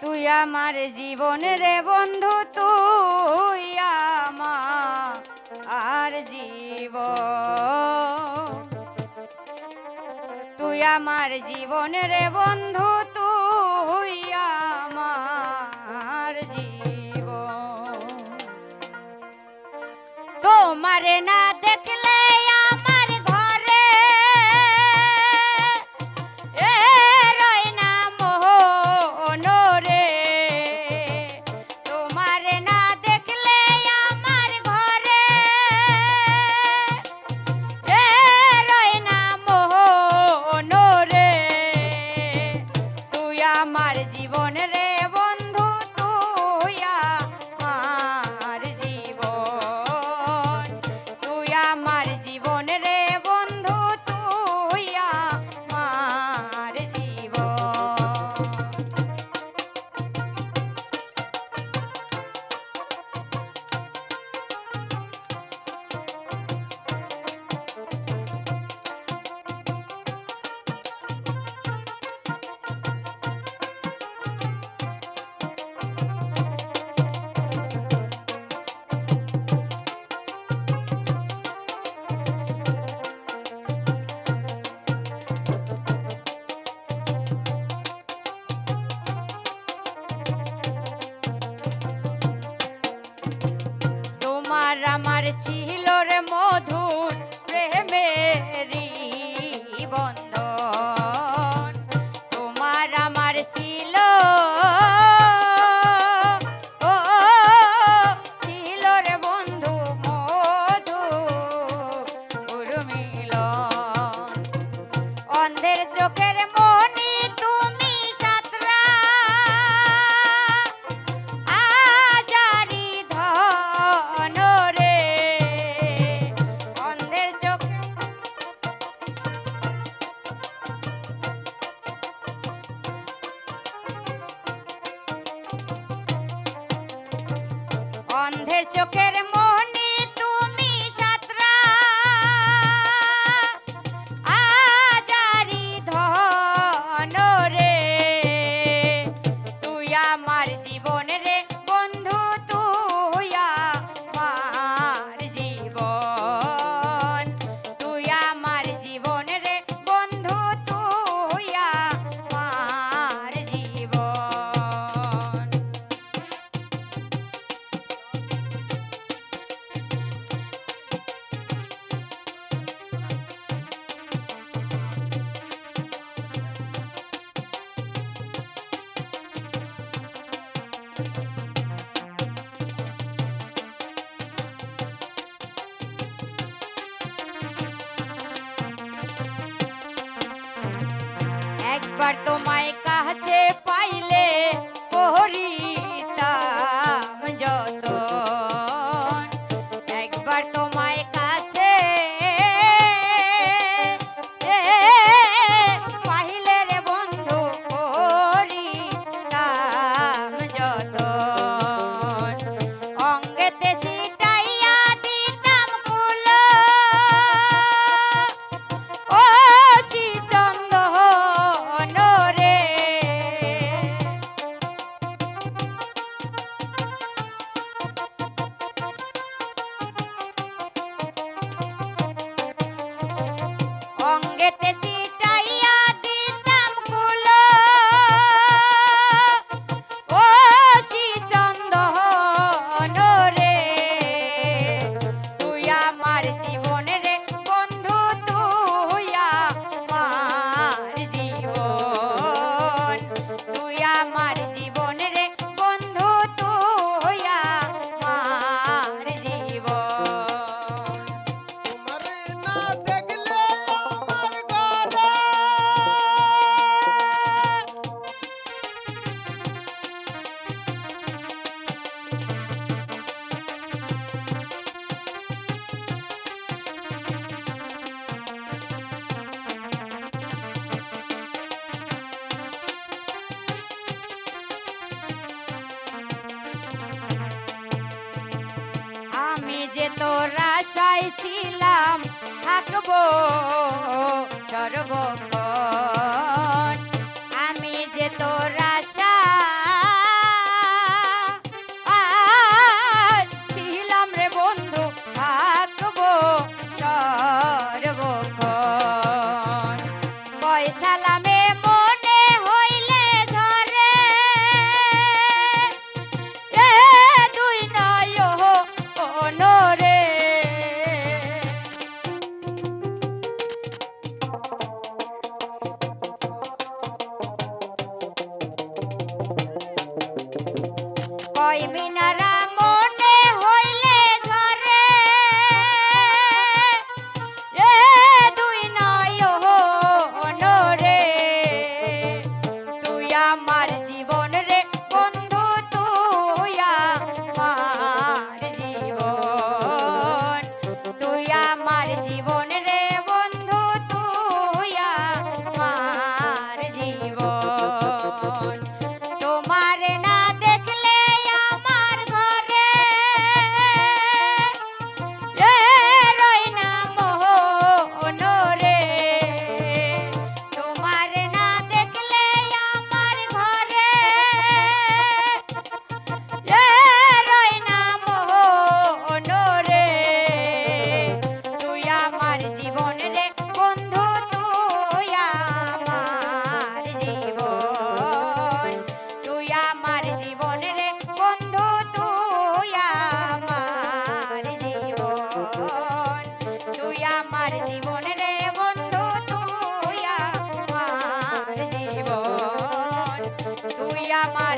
তুই আমার জীবন রে বন্ধু, তুই আমার জীব। তুই আমার জীবন রে বন্ধু, তুই আমার জীব। তোমার না আমার জীবন আমার আমার ছিল রে মধুর চোখের আমার তোরা সাইছিলাম থাকব সর্ব আমার